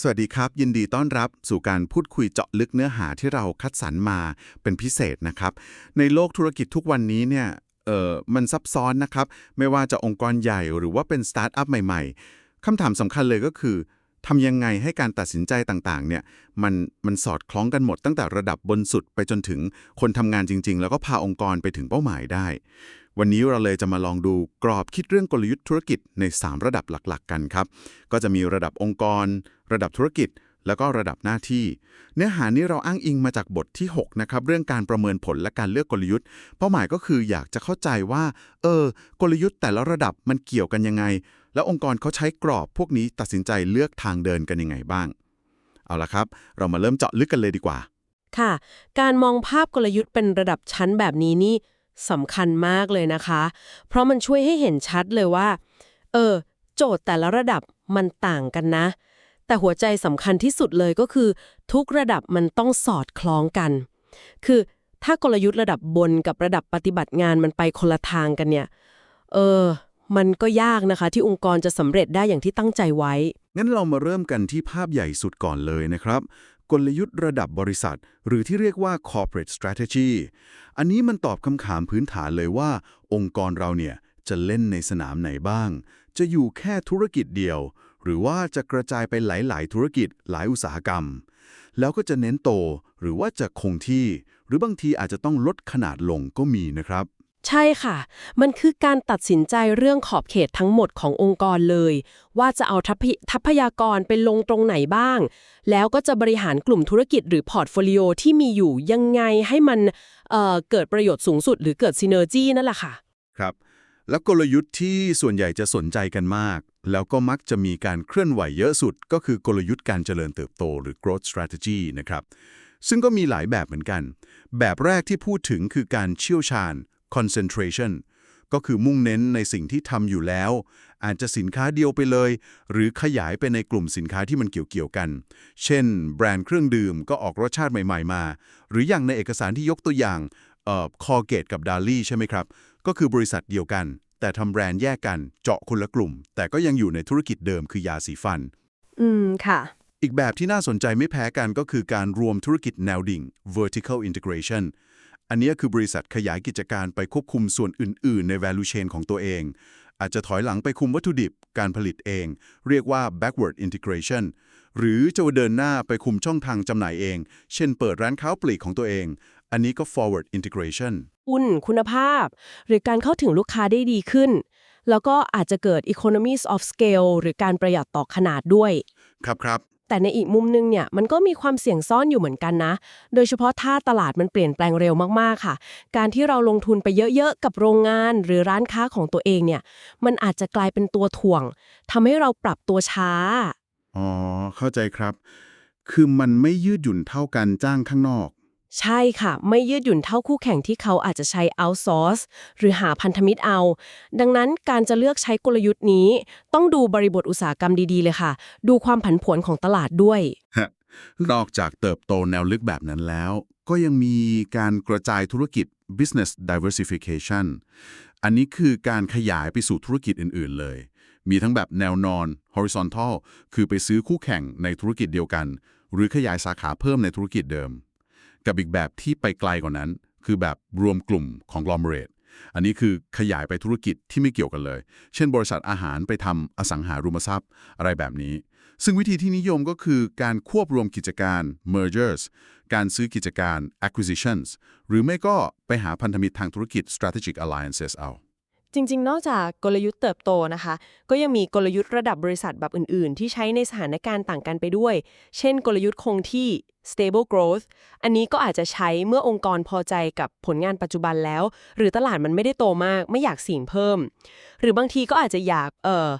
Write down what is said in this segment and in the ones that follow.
สวัสดีครับ ยินดีต้อนรับสู่การพูดคุยเจาะลึกเนื้อหาที่เราคัดสรรมาเป็นพิเศษนะครับ ในโลกธุรกิจทุกวันนี้เนี่ยเออมันซับซ้อนนะครับ ไม่ว่าจะองค์กรใหญ่หรือว่าเป็นสตาร์ทอัพใหม่ๆคำถามสำคัญเลยก็คือทำยังไงให้การตัดสินใจต่างๆ เนี่ยมันมันสอดคล้องกันหมดตั้งแต่ระดับบนสุดไปจนถึงคนทำงานจริง ๆ แล้วก็พาองค์กรไปถึงเป้าหมายได้ วันนี้เราเลยจะมาลองดูกรอบคิดเรื่องกลยุทธ์ธุรกิจใน 3 ระดับหลักๆ กันครับ ก็จะมีระดับองค์กร ระดับธุรกิจ แล้วก็ระดับหน้าที่ เนื้อหานี้เราอ้างอิงมาจากบทที่ 6 นะครับ เรื่องการประเมินผลและการเลือกกลยุทธ์ เป้าหมายก็คืออยากจะเข้าใจว่า เออ กลยุทธ์แต่ละระดับมันเกี่ยวกันยังไง แล้วองค์กรเขาใช้กรอบพวกนี้ตัดสินใจเลือกทางเดินกันยังไงบ้าง เอาละครับ เรามาเริ่มเจาะลึกกันเลยดีกว่า ค่ะ การมองภาพกลยุทธ์เป็นระดับชั้นแบบนี้นี่ สำคัญมากเลยนะคะ เพราะมันช่วยให้เห็นชัดเลยว่า เออ โจทย์แต่ละระดับมันต่างกันนะ แต่หัวใจสำคัญที่สุดเลยก็คือ ทุกระดับมันต้องสอดคล้องกัน คือถ้ากลยุทธ์ระดับบนกับระดับปฏิบัติงานมันไปคนละทางกันเนี่ย เออ มันก็ยากนะคะ ที่องค์กรจะสำเร็จได้อย่างที่ตั้งใจไว้ งั้นเรามาเริ่มกันที่ภาพใหญ่สุดก่อนเลยนะครับ กลยุทธ์ระดับบริษัท หรือที่เรียกว่า corporate strategy อันนี้มันตอบคำถามพื้นฐานเลยว่า องค์กรเราเนี่ยจะเล่นในสนามไหนบ้าง จะอยู่แค่ธุรกิจเดียว หรือว่าจะกระจายไปหลาย ๆ ธุรกิจหลายอุตสาหกรรม แล้วก็จะเน้นโต หรือว่าจะคงที่ หรือบางทีอาจจะต้องลดขนาดลงก็มีนะครับ ใช่ค่ะ มันคือการตัดสินใจเรื่องขอบเขตทั้งหมดขององค์กรเลย ว่าจะเอาทัพพทัพยากรไปลงตรงไหนบ้าง แล้วก็จะบริหารกลุ่มธุรกิจหรือพอร์ตโฟลิโอที่มีอยู่ยังไงให้มันเเกิดประโยชน์สูงสุดหรือเกิดซีเนอร์จีนั่นแหละค่ะ ครับ แล้วกลยุทธ์ที่ส่วนใหญ่จะสนใจกันมาก แล้วก็มักจะมีการเคลื่อนไหวเยอะสุด ก็คือกลยุทธ์การเจริญเติบโตหรือ growth strategy นะครับซึ่งก็มีหลายแบบเหมือนกัน แบบแรกที่พูดถึงคือการเชี่ยวชาญ concentration ก็คือมุ่งเน้นในสิ่งที่ทำอยู่แล้ว อาจจะสินค้าเดียวไปเลย หรือขยายไปในกลุ่มสินค้าที่มันเกี่ยวๆกัน เช่น แบรนด์เครื่องดื่มก็ออกรสชาติใหม่ ๆ มา หรืออย่างในเอกสารที่ยกตัวอย่างเอ่อคอเกตกับดาลี่ใช่ไหมครับ ก็คือบริษัทเดียวกัน แต่ทำแบรนด์แยกกันเจาะคนละกลุ่ม แต่ก็ยังอยู่ในธุรกิจเดิมคือยาสีฟัน อืมค่ะ อีกแบบที่น่าสนใจไม่แพ้กันก็คือการรวมธุรกิจแนวดิ่ง vertical integration อันนี้คือบริษัทขยายกิจการไปควบคุมส่วนอื่น ๆ ใน value chain ของตัวเอง อาจจะถอยหลังไปคุมวัตถุดิบการผลิตเอง เรียกว่า backward integration หรือจะเดินหน้าไปคุมช่องทางจำหน่ายเอง เช่นเปิดร้านค้าปลีกของตัวเอง อันนี้ก็ forward integration อุ่นคุณภาพ หรือการเข้าถึงลูกค้าได้ดีขึ้น แล้วก็อาจจะเกิด economies of scale หรือการประหยัดต่อขนาดด้วย ครับครับ แต่ในอีกมุมนึงเนี่ยมันก็มีความเสี่ยงซ่อนอยู่เหมือนกันนะ โดยเฉพาะถ้าตลาดมันเปลี่ยนแปลงเร็วมากๆค่ะ การที่เราลงทุนไปเยอะๆกับโรงงาน หรือร้านค้าของตัวเองเนี่ยมันอาจจะกลายเป็นตัวถ่วงทำให้เราปรับตัวช้า อ๋อ เข้าใจครับ คือมันไม่ยืดหยุ่นเท่ากันจ้างข้างนอก ใช่ค่ะ ไม่ยืดหยุ่นเท่าคู่แข่งที่เขาอาจจะใช้ outsource หรือหาพันธมิตรเอา ดังนั้นการจะเลือกใช้กลยุทธ์นี้ ต้องดูบริบทอุตสาหกรรมดี ๆ เลยค่ะ ดูความผันผวนของตลาดด้วยนอกจากเติบโตแนวลึกแบบนั้นแล้ว ก็ยังมีการกระจายธุรกิจ business diversification อันนี้คือการขยายไปสู่ธุรกิจอื่น ๆ เลย มีทั้งแบบแนวนอน horizontal คือไปซื้อคู่แข่งในธุรกิจเดียวกัน หรือขยายสาขาเพิ่มในธุรกิจเดิม กับอีกแบบที่ไปไกลกว่านั้น คือแบบรวมกลุ่มของ conglomerate อันนี้คือขยายไปธุรกิจที่ไม่เกี่ยวกันเลย เช่น บริษัทอาหารไปทำอสังหาริมทรัพย์ อะไรแบบนี้ ซึ่งวิธีที่นิยมก็คือการควบรวมกิจการ mergers การซื้อกิจการ acquisitions หรือไม่ก็ไปหาพันธมิตรทางธุรกิจ strategic alliances เอา จริง ๆ นอกจากกลยุทธ์เติบโตนะคะ ก็ยังมีกลยุทธ์ระดับบริษัทแบบอื่น ๆ ที่ใช้ในสถานการณ์ต่างกันไปด้วย เช่น กลยุทธ์คงที่ stable growth อันนี้ก็อาจจะใช้เมื่อองค์กรพอใจกับผลงานปัจจุบันแล้ว หรือตลาดมันไม่ได้โตมาก ไม่อยากสิ่งเพิ่ม หรือบางทีก็อาจจะอยากเอ่อ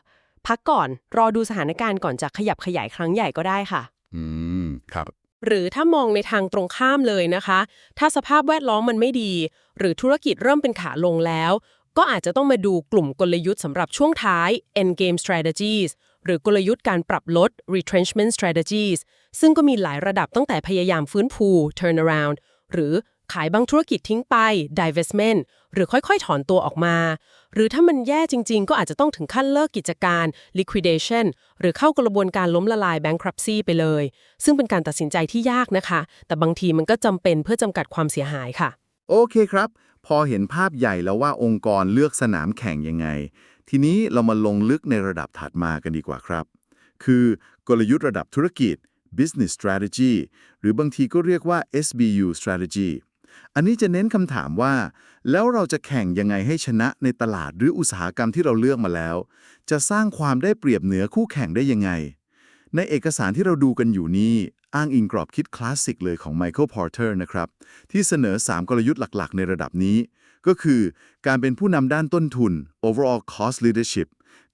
พักก่อน รอดูสถานการณ์ก่อนจะขยับขยายครั้งใหญ่ก็ได้ค่ะ อืม ครับ หรือถ้ามองในทางตรงข้ามเลยนะคะ ถ้าสภาพแวดล้อมมันไม่ดี หรือธุรกิจเริ่มเป็นขาลงแล้ว ก็อาจจะต้องมาดูกลุ่มกลยุทธ์สำหรับช่วงท้าย end game strategies หรือกลยุทธ์การปรับลด retrenchment strategies ซึ่งก็มีหลายระดับตั้งแต่พยายามฟื้นฟู turnaround หรือขายบางธุรกิจทิ้งไป divestment หรือค่อยๆ ถอนตัวออกมา หรือถ้ามันแย่จริงๆ ก็อาจจะต้องถึงขั้นเลิกกิจการ liquidation หรือเข้ากระบวนการล้มละลาย bankruptcy ไปเลย ซึ่งเป็นการตัดสินใจที่ยากนะคะ แต่บางทีมันก็จำเป็นเพื่อจำกัดความเสียหายค่ะ โอเคครับ พอเห็นภาพใหญ่แล้วว่าองค์กรเลือกสนามแข่งยังไง ทีนี้เรามาลงลึกในระดับถัดมากันดีกว่าครับ คือกลยุทธ์ระดับธุรกิจ business strategy หรือบางทีก็เรียกว่า SBU strategy อันนี้จะเน้นคำถามว่า แล้วเราจะแข่งยังไงให้ชนะในตลาดหรืออุตสาหกรรมที่เราเลือกมาแล้ว จะสร้างความได้เปรียบเหนือคู่แข่งได้ยังไง ในเอกสารที่เราดูกันอยู่นี้ อ้างอิงกรอบคิดคลาสสิกเลยของ Michael Porter นะครับ ที่เสนอ 3 กลยุทธ์หลักๆ ในระดับนี้ ก็คือการเป็นผู้นำด้านต้นทุน overall cost leadership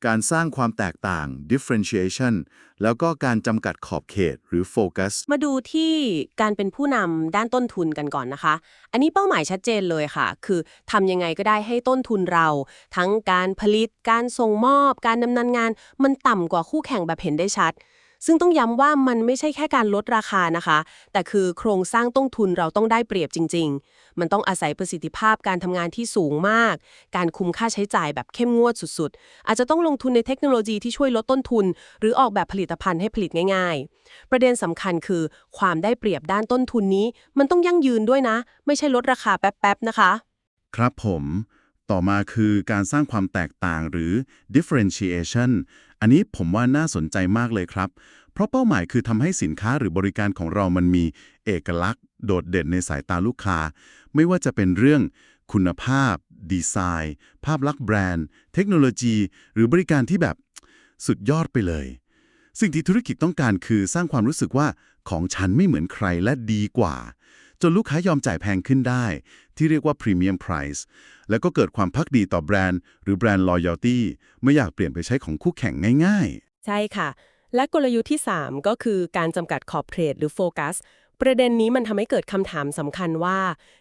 การสร้างความแตกต่าง differentiation แล้วก็การจำกัดขอบเขตหรือ focus มาดูที่การเป็นผู้นำด้านต้นทุนกันก่อนนะคะ อันนี้เป้าหมายชัดเจนเลยค่ะ คือทำยังไงก็ได้ให้ต้นทุนเรา ทั้งการผลิต การส่งมอบ การดำเนินงาน มันต่ำกว่าคู่แข่งแบบเห็นได้ชัด ซึ่งต้องย้ำว่ามันไม่ใช่แค่การลดราคานะคะ แต่คือโครงสร้างต้นทุนเราต้องได้เปรียบจริง ๆ มันต้องอาศัยประสิทธิภาพการทำงานที่สูงมาก การคุมค่าใช้จ่ายแบบเข้มงวดสุดๆ อาจจะต้องลงทุนในเทคโนโลยีที่ช่วยลดต้นทุน หรือออกแบบผลิตภัณฑ์ให้ผลิตง่าย ๆ ประเด็นสำคัญคือ ความได้เปรียบด้านต้นทุนนี้ มันต้องยั่งยืนด้วยนะ ไม่ใช่ลดราคาแป๊บๆนะคะ ครับผม ต่อมาคือการสร้างความแตกต่างหรือ differentiation อันนี้ผมว่าน่าสนใจมากเลยครับ เพราะเป้าหมายคือทำให้สินค้าหรือบริการของเรามันมีเอกลักษณ์ โดดเด่นในสายตาลูกค้า ไม่ว่าจะเป็นเรื่องคุณภาพ ดีไซน์ ภาพลักษณ์แบรนด์ เทคโนโลยี หรือบริการที่แบบสุดยอดไปเลย สิ่งที่ธุรกิจต้องการคือสร้างความรู้สึกว่าของฉันไม่เหมือนใครและดีกว่า จนลูกค้ายอมจ่ายแพงขึ้นได้ ที่เรียกว่า Premium Price แล้วก็เกิดความพักดีต่อแบรนด์ หรือแบรนด์ Loyalty ไม่อยากเปลี่ยนไปใช้ของคู่แข่งง่าย ๆ ใช่ค่ะ และกลยุทธ์ที่ 3 ก็คือการจำกัดขอบเขตหรือโฟกัสประเด็นนี้มันทำให้เกิดคำถามสำคัญว่า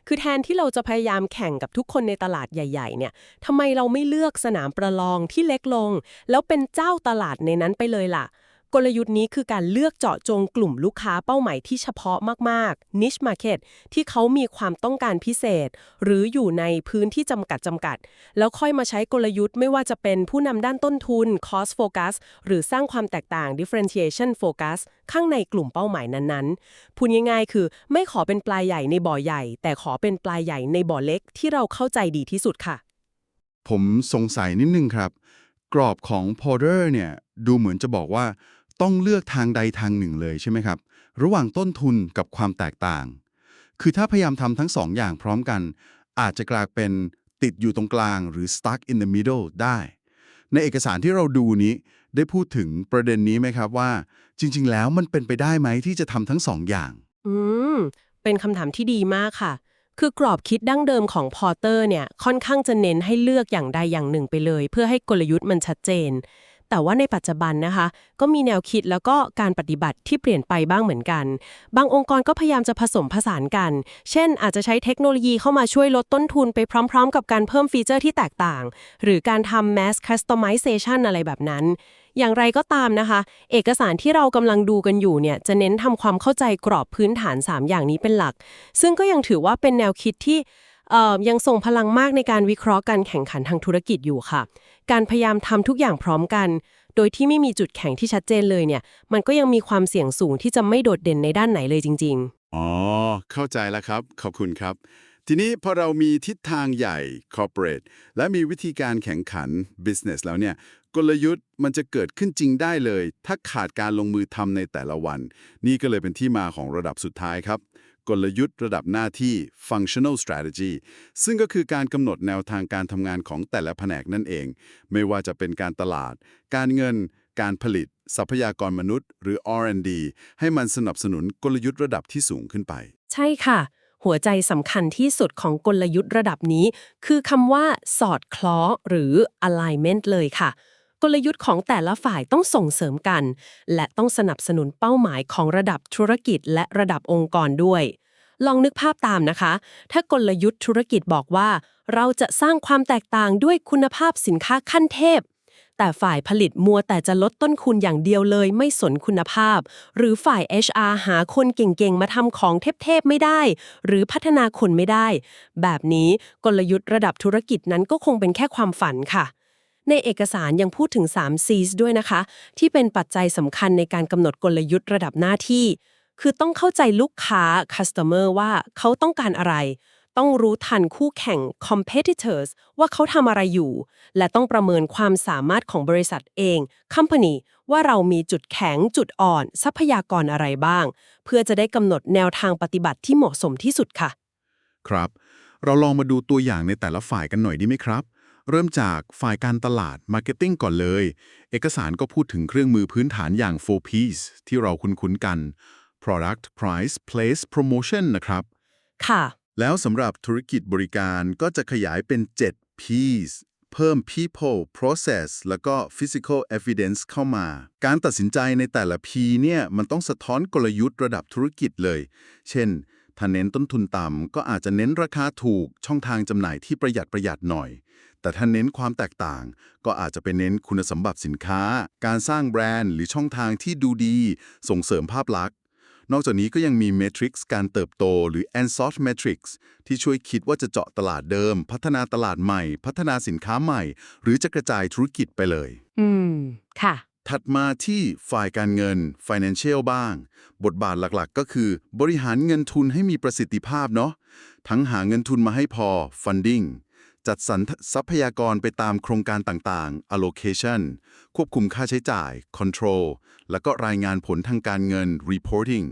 คือแทนที่เราจะพยายามแข่งกับทุกคนในตลาดใหญ่ๆ เนี่ยทำไมเราไม่เลือกสนามประลองที่เล็กลง แล้วเป็นเจ้าตลาดในนั้นไปเลยล่ะ กลยุทธ์นี้คือการเลือกเจาะจงกลุ่มลูกค้าเป้าหมายที่เฉพาะมากๆ niche market ที่เขามีความต้องการพิเศษ หรืออยู่ในพื้นที่จำกัดจำกัด แล้วค่อยมาใช้กลยุทธ์ไม่ว่าจะเป็นผู้นำด้านต้นทุน cost focus หรือสร้างความแตกต่าง differentiation focus ข้างในกลุ่มเป้าหมายนั้นๆ พูดง่ายๆ คือไม่ขอเป็นปลายใหญ่ในบ่อใหญ่ แต่ขอเป็นปลายใหญ่ในบ่อเล็กที่เราเข้าใจดีที่สุดค่ะ ผมสงสัยนิดนึงครับ กรอบของ Porter เนี่ยดูเหมือนจะบอกว่า ต้องเลือกทางใดทางหนึ่งเลยใช่ไหมครับ ระหว่างต้นทุนกับความแตกต่าง คือถ้าพยายามทำทั้งสองอย่างพร้อมกัน อาจจะกลายเป็นติดอยู่ตรงกลางหรือ stuck in the middle ได้ ในเอกสารที่เราดูนี้ได้พูดถึงประเด็นนี้ไหมครับว่า จริง ๆ แล้วมันเป็นไปได้ไหมที่จะทำทั้งสองอย่าง อืม เป็นคำถามที่ดีมากค่ะ คือกรอบคิดดั้งเดิมของพอเตอร์เนี่ยค่อนข้างจะเน้นให้เลือกอย่างใดอย่างหนึ่งไปเลย เพื่อให้กลยุทธ์มันชัดเจน แต่ว่าในปัจจุบันนะคะ ก็มีแนวคิดแล้วก็การปฏิบัติที่เปลี่ยนไปบ้างเหมือนกัน บางองค์กรก็พยายามจะผสมผสานกัน เช่น อาจจะใช้เทคโนโลยีเข้ามาช่วยลดต้นทุนไปพร้อม ๆ กับการเพิ่มฟีเจอร์ที่แตกต่าง หรือการทำ mass customization อะไรแบบนั้นอย่างไรก็ตามนะคะ เอกสารที่เรากำลังดูกันอยู่เนี่ยจะเน้นทำความเข้าใจกรอบพื้นฐาน 3 อย่างนี้เป็นหลัก ซึ่งก็ยังถือว่าเป็นแนวคิดที่ ยังส่งพลังมากในการวิเคราะห์การแข่งขันทางธุรกิจอยู่ค่ะ การพยายามทำทุกอย่างพร้อมกัน โดยที่ไม่มีจุดแข็งที่ชัดเจนเลยเนี่ย มันก็ยังมีความเสี่ยงสูงที่จะไม่โดดเด่นในด้านไหนเลยจริง ๆ อ๋อ เข้าใจแล้วครับ ขอบคุณครับ ทีนี้พอเรามีทิศทางใหญ่ corporate และมีวิธีการแข่งขัน business แล้วเนี่ยกลยุทธ์มันจะเกิดขึ้นจริงได้เลย ถ้าขาดการลงมือทำในแต่ละวัน นี่ก็เลยเป็นที่มาของระดับสุดท้ายครับ กลยุทธ์ระดับหน้าที่ functional strategy ซึ่งก็คือการกำหนดแนวทางการทำงานของแต่ละแผนกนั่นเอง ไม่ว่าจะเป็นการตลาด การเงิน การผลิต ทรัพยากรมนุษย์ หรือ R&D ให้มันสนับสนุนกลยุทธ์ระดับที่สูงขึ้นไป ใช่ค่ะ หัวใจสำคัญที่สุดของกลยุทธ์ระดับนี้ คือคำว่าสอดคล้อหรือ alignment เลยค่ะ กลยุทธ์ของแต่ละฝ่ายต้องส่งเสริมกัน และต้องสนับสนุนเป้าหมายของระดับธุรกิจและระดับองค์กรด้วย ลองนึกภาพตามนะคะ ถ้ากลยุทธ์ธุรกิจบอกว่า เราจะสร้างความแตกต่างด้วยคุณภาพสินค้าขั้นเทพ แต่ฝ่ายผลิตมัวแต่จะลดต้นทุนอย่างเดียวเลยไม่สนคุณภาพ หรือฝ่าย HR หาคนเก่งๆ มาทำของเทพๆไม่ได้ หรือพัฒนาคนไม่ได้ แบบนี้กลยุทธ์ระดับธุรกิจนั้นก็คงเป็นแค่ความฝันค่ะ ในเอกสารยังพูดถึง 3 Cs ด้วยนะคะ ที่เป็นปัจจัยสำคัญในการกำหนดกลยุทธ์ระดับหน้าที่ คือต้องเข้าใจลูกค้า customer ว่าเขาต้องการอะไร ต้องรู้ทันคู่แข่ง competitors ว่าเขาทำอะไรอยู่ และต้องประเมินความสามารถของบริษัทเอง company ว่าเรามีจุดแข็งจุดอ่อน ทรัพยากรอะไรบ้าง เพื่อจะได้กำหนดแนวทางปฏิบัติที่เหมาะสมที่สุดค่ะ ครับ เราลองมาดูตัวอย่างในแต่ละฝ่ายกันหน่อยดีไหมครับ เริ่มจากฝ่ายการตลาด Marketing ก่อนเลย เอกสารก็พูดถึงเครื่องมือพื้นฐานอย่าง 4Ps ที่เราคุ้นๆกัน Product Price Place Promotion นะครับ ค่ะ แล้วสำหรับธุรกิจบริการก็จะขยายเป็น 7 Ps เพิ่ม people process แล้วก็ physical evidence เข้ามา การตัดสินใจในแต่ละ P เนี่ย มันต้องสะท้อนกลยุทธ์ระดับธุรกิจเลย เช่น ถ้าเน้นต้นทุนต่ำก็อาจจะเน้นราคาถูกช่องทางจำหน่ายที่ประหยัดประหยัดหน่อย แต่ถ้าเน้นความแตกต่าง ก็อาจจะไปเน้นคุณสมบัติสินค้า การสร้างแบรนด์หรือช่องทางที่ดูดี ส่งเสริมภาพลักษณ์นอกจากนี้ก็ยังมี Matrix การเติบโตหรือ Ansot Matrix ที่ช่วยคิดว่าจะเจาะตลาดเดิม พัฒนาตลาดใหม่ พัฒนาสินค้าใหม่ หรือจะกระจายธุรกิจไปเลย อืม ค่ะ ถัดมาที่ฝ่ายการเงิน Financial บ้าง บทบาทหลักๆ ก็คือ บริหารเงินทุนให้มีประสิทธิภาพเนาะทั้งหาเงินทุนมาให้พอ Funding จัดสรรทรัพยากรไปตามโครงการต่างๆ Allocation ควบคุมค่าใช้จ่าย Control แล้วก็รายงานผลทางการเงิน Reporting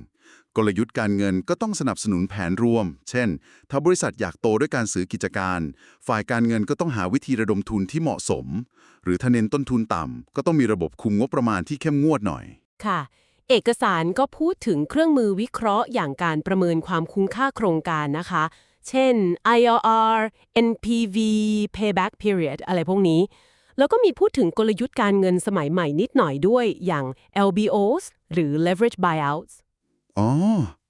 กลยุทธ์การเงินก็ต้องสนับสนุนแผนรวม เช่น ถ้าบริษัทอยากโตด้วยการซื้อกิจการ ฝ่ายการเงินก็ต้องหาวิธีระดมทุนที่เหมาะสม หรือถ้าเน้นต้นทุนต่ำก็ต้องมีระบบคุมงบประมาณที่เข้มงวดหน่อย ค่ะ เอกสารก็พูดถึงเครื่องมือวิเคราะห์อย่างการประเมินความคุ้มค่าโครงการนะคะ เช่น IRR NPV Payback Period อะไรพวกนี้ แล้วก็มีพูดถึงกลยุทธ์การเงินสมัยใหม่นิดหน่อยด้วยอย่าง LBOs หรือ Leverage Buyouts อ๋อ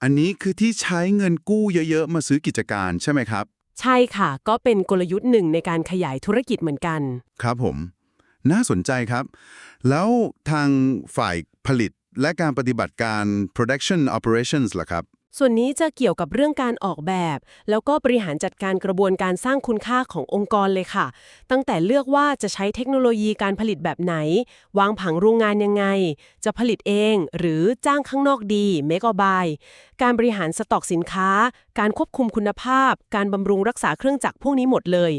อันนี้คือที่ใช้เงินกู้เยอะ ๆ มาซื้อกิจการใช่ไหมครับ ใช่ค่ะ ก็เป็นกลยุทธ์หนึ่งในการขยายธุรกิจเหมือนกัน ครับผม น่าสนใจครับ แล้วทางฝ่ายผลิตและการปฏิบัติการ production operations ล่ะครับ ส่วนนี้จะเกี่ยวกับเรื่องการออกแบบ แล้วก็บริหารจัดการกระบวนการสร้างคุณค่าขององค์กรเลยค่ะ ตั้งแต่เลือกว่าจะใช้เทคโนโลยีการผลิตแบบไหน วางผังโรงงานยังไง จะผลิตเองหรือจ้างข้างนอกดีเมก b บายการบริหารสต็อกสินค้า การควบคุมคุณภาพ การบำรุงรักษาเครื่องจักรพวกนี้หมดเลย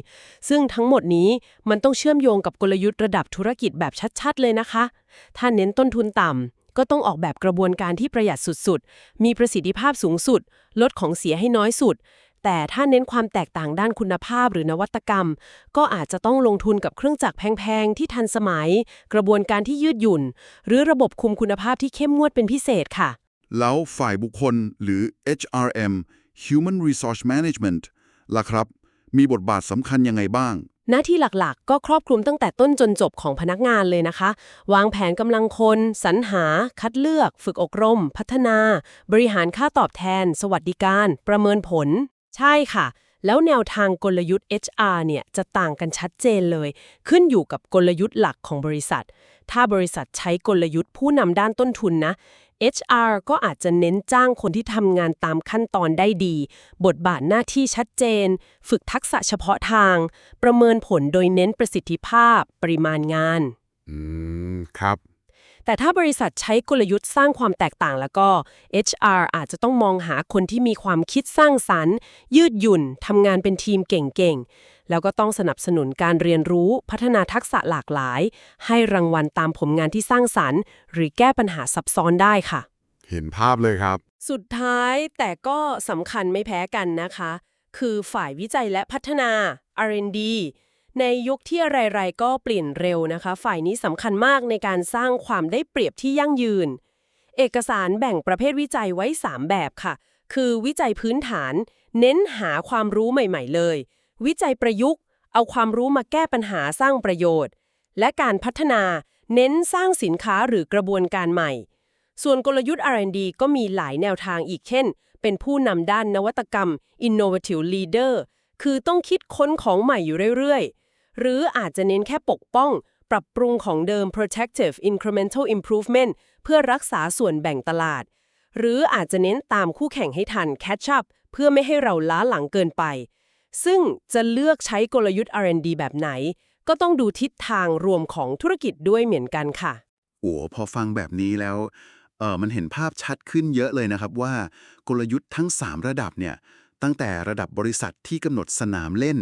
ซึ่งทั้งหมดนี้มันต้องเชื่อมโยงกับกลยุทธ์ระดับธุรกิจแบบชัดๆ เลยนะคะ ถ้าเน้นต้นทุนต่ำ ก็ต้องออกแบบกระบวนการที่ประหยัดสุดๆ มีประสิทธิภาพสูงสุด ลดของเสียให้น้อยสุด แต่ถ้าเน้นความแตกต่างด้านคุณภาพหรือนวัตกรรม ก็อาจจะต้องลงทุนกับเครื่องจักรแพงๆ ที่ทันสมัย กระบวนการที่ยืดหยุ่น หรือระบบคุมคุณภาพที่เข้มงวดเป็นพิเศษค่ะ แล้วฝ่ายบุคคลหรือ HRM Human Resource Management ล่ะครับ มีบทบาทสำคัญยังไงบ้าง หน้าที่หลักๆ ก็ครอบคลุมตั้งแต่ต้นจนจบของพนักงานเลยนะคะ วางแผนกำลังคน สรรหา คัดเลือก ฝึกอบรม พัฒนา บริหารค่าตอบแทน สวัสดิการ ประเมินผล ใช่ค่ะ แล้วแนวทางกลยุทธ์ HR เนี่ยจะต่างกันชัดเจนเลย ขึ้นอยู่กับกลยุทธ์หลักของบริษัท ถ้าบริษัทใช้กลยุทธ์ผู้นำด้านต้นทุนนะ HR ก็อาจจะเน้นจ้างคนที่ทำงานตามขั้นตอนได้ดี บทบาทหน้าที่ชัดเจน ฝึกทักษะเฉพาะทาง ประเมินผลโดยเน้นประสิทธิภาพ ปริมาณงาน อืม ครับ แต่ถ้าบริษัทใช้กลยุทธ์สร้างความแตกต่างแล้วก็ HR อาจจะต้องมองหาคนที่มีความคิดสร้างสรรค์ ยืดหยุ่นทำงานเป็นทีมเก่งๆ แล้วก็ต้องสนับสนุนการเรียนรู้พัฒนาทักษะหลากหลาย ให้รางวัลตามผลงานที่สร้างสรรค์ หรือแก้ปัญหาซับซ้อนได้ค่ะ เห็นภาพเลยครับ สุดท้ายแต่ก็สำคัญไม่แพ้กันนะคะ คือฝ่ายวิจัยและพัฒนา R&D ในยุคที่อะไรๆก็เปลี่ยนเร็วนะคะ ฝ่ายนี้สำคัญมากในการสร้างความได้เปรียบที่ยั่งยืน เอกสารแบ่งประเภทวิจัยไว้ 3 แบบค่ะ คือวิจัยพื้นฐาน เน้นหาความรู้ใหม่ ๆ เลย วิจัยประยุกต์ เอาความรู้มาแก้ปัญหาสร้างประโยชน์ และการพัฒนาเน้นสร้างสินค้าหรือกระบวนการใหม่ ส่วนกลยุทธ์ R&D ก็มีหลายแนวทางอีกเช่น เป็นผู้นำด้านนวัตกรรม Innovative Leader คือต้องคิดค้นของใหม่อยู่เรื่อยๆ หรืออาจจะเน้นแค่ปกป้อง ปรับปรุงของเดิม protective incremental improvement เพื่อรักษาส่วนแบ่งตลาด หรืออาจจะเน้นตามคู่แข่งให้ทัน catch up เพื่อไม่ให้เราล้าหลังเกินไป ซึ่งจะเลือกใช้กลยุทธ์ R&D แบบไหน ก็ต้องดูทิศทางรวมของธุรกิจด้วยเหมือนกันค่ะ โอ้พอฟังแบบนี้แล้วเออมันเห็นภาพชัดขึ้นเยอะเลยนะครับว่ากลยุทธ์ทั้ง 3 ระดับเนี่ยตั้งแต่ระดับบริษัทที่กำหนดสนามเล่น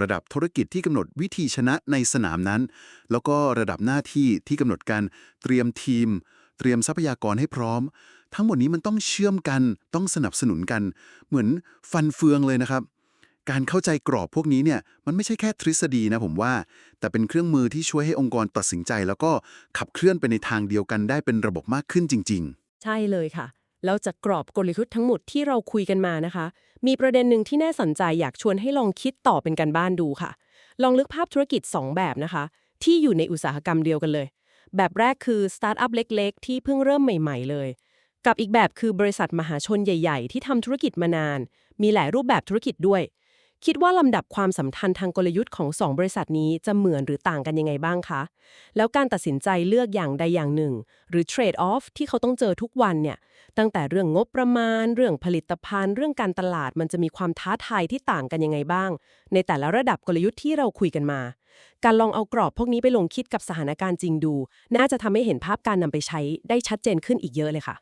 ระดับธุรกิจที่กำหนดวิธีชนะในสนามนั้น แล้วก็ระดับหน้าที่ที่กำหนดการเตรียมทีม เตรียมทรัพยากรให้พร้อม ทั้งหมดนี้มันต้องเชื่อมกันต้องสนับสนุนกัน เหมือนฟันเฟืองเลยนะครับ การเข้าใจกรอบพวกนี้เนี่ยมันไม่ใช่แค่ทฤษฎีนะผมว่า แต่เป็นเครื่องมือที่ช่วยให้องค์กรตัดสินใจ แล้วก็ขับเคลื่อนไปในทางเดียวกันได้เป็นระบบมากขึ้นจริง ๆ ใช่เลยค่ะ แล้วจากกรอบกลยุทธ์ทั้งหมดที่เราคุยกันมานะคะ มีประเด็นหนึ่งที่น่าสนใจอยากชวนให้ลองคิดต่อเป็นการบ้านดูค่ะ ลองลึกภาพธุรกิจ 2 แบบนะคะ ที่อยู่ในอุตสาหกรรมเดียวกันเลย แบบแรกคือสตาร์ทอัพเล็ก ๆ ที่เพิ่งเริ่มใหม่ ๆ เลย กับอีกแบบคือบริษัทมหาชนใหญ่ ๆ ที่ทำธุรกิจมานาน มีหลายรูปแบบธุรกิจด้วย คิดว่าลำดับความสำคัญทางกลยุทธ์ของ 2 บริษัทนี้จะเหมือนหรือต่างกันยังไงบ้างคะ แล้วการตัดสินใจเลือกอย่างใดอย่างหนึ่ง หรือ trade off ที่เขาต้องเจอทุกวันเนี่ย ตั้งแต่เรื่องงบประมาณ เรื่องผลิตภัณฑ์ เรื่องการตลาดมันจะมีความท้าทายที่ต่างกันยังไงบ้าง ในแต่ละระดับกลยุทธ์ที่เราคุยกันมา การลองเอากรอบพวกนี้ไปลงคิดกับสถานการณ์จริงดู น่าจะทำให้เห็นภาพการนำไปใช้ได้ชัดเจนขึ้นอีกเยอะเลยค่ะ